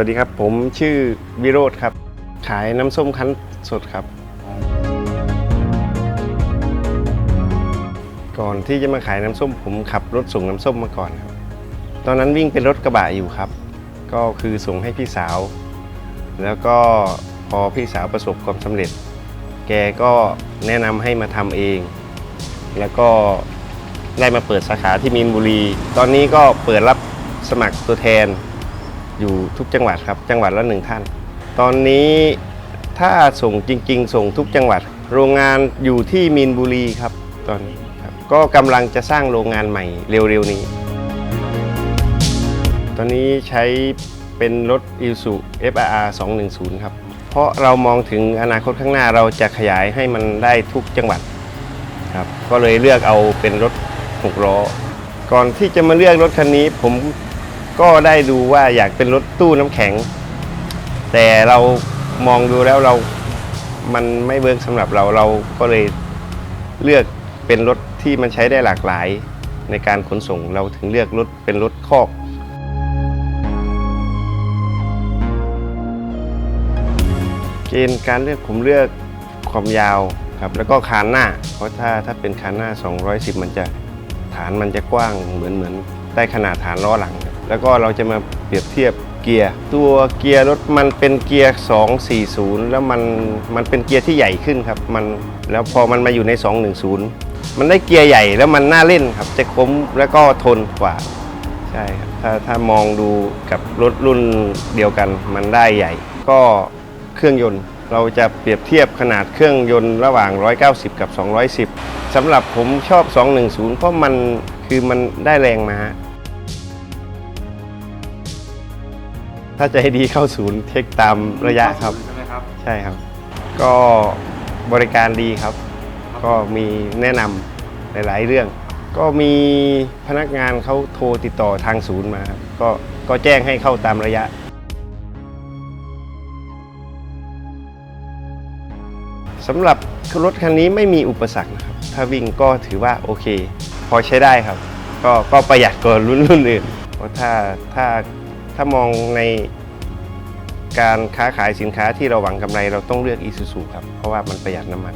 วัสดีครับ ผมชื่อวิโรธครับ ขายน้ำส้มคั้นสดครับ ก่อนที่จะมาขายน้ำส้ม ผมขับรถส่งน้ำส้มมาก่อนครับ ตอนนั้นวิ่งเป็นรถกระบะอยู่ครับ ก็คือส่งให้พี่สาว แล้วก็พอพี่สาวประสบความสำเร็จ แกก็แนะนำให้มาทำเอง แล้วก็ได้มาเปิดสาขาที่มีนบุรี ตอนนี้ก็เปิดรับสมัครตัวแทน อยู่ทุกจังหวัดครับ จังหวัดละหนึ่งท่าน ตอนนี้ถ้าส่งจริง ๆ ส่งทุกจังหวัด โรงงานอยู่ที่มีนบุรีครับตอนนี้ครับก็กำลังจะสร้างโรงงานใหม่เร็วๆนี้ ตอนนี้ใช้เป็นรถ i s u FRR 210 ครับ เพราะเรามองถึงอนาคตข้างหน้าเราจะขยายให้มันได้ทุกจังหวัดครับก็เลยเลือกเอาเป็นรถ6ล้อก่อนที่จะมาเลือกรถคันนี้ผม ก็ได้ดูว่าอยากเป็นรถตู้น้ำแข็ง แต่เรามองดูแล้วเรา มันไม่เวิร์กสำหรับเราเราก็เลยเลือกเป็นรถที่มันใช้ได้หลากหลายในการขนส่งเราถึงเลือกรถเป็นรถคอกเกณฑ์การเลือกผมเลือกความยาวครับแล้วก็คานหน้า เพราะถ้าถ้าเป็นคานหน้า 210 มันจะฐานมันจะกว้างเหมือนเหมือนได้ขนาดฐานล้อหลัง แล้วก็เราจะมาเปรียบเทียบเกียร์ ตัวเกียร์รถมันเป็นเกียร์ 240 แล้วมันมันเป็นเกียร์ที่ใหญ่ขึ้นครับมันแล้วพอมันมาอยู่ใน 210 มันได้เกียร์ใหญ่แล้วมันน่าเล่นครับจะคมแล้วก็ทนกว่าใช่ครับถ้าถ้ามองดูกับรถรุ่นเดียวกันมันได้ใหญ่ ก็เครื่องยนต์เราจะเปรียบเทียบขนาดเครื่องยนต์ระหว่าง 190 กับ 210สำหรับผมชอบ 210 เพราะมันคือมันได้แรงมา ถ้าจะให้ดีเข้าศูนย์เทคตามระยะครับ ใช่ไหมครับ ใช่ครับ ก็บริการดีครับ ก็มีแนะนำหลาย ๆ เรื่อง ก็มีพนักงานเขาโทรติดต่อทางศูนย์มาครับก็ก็แจ้งให้เข้าตามระยะ สำหรับรถคันนี้ไม่มีอุปสรรคนะครับ ถ้าวิ่งก็ถือว่าโอเค พอใช้ได้ครับ ก็ก็ประหยัดกว่ารุ่นรุ่นอื่นเพราะถ้าถ้า ถ้ามองในการค้าขายสินค้าที่เราหวังกำไรเราต้องเลือกอีซูซูครับ เพราะว่ามันประหยัดน้ำมัน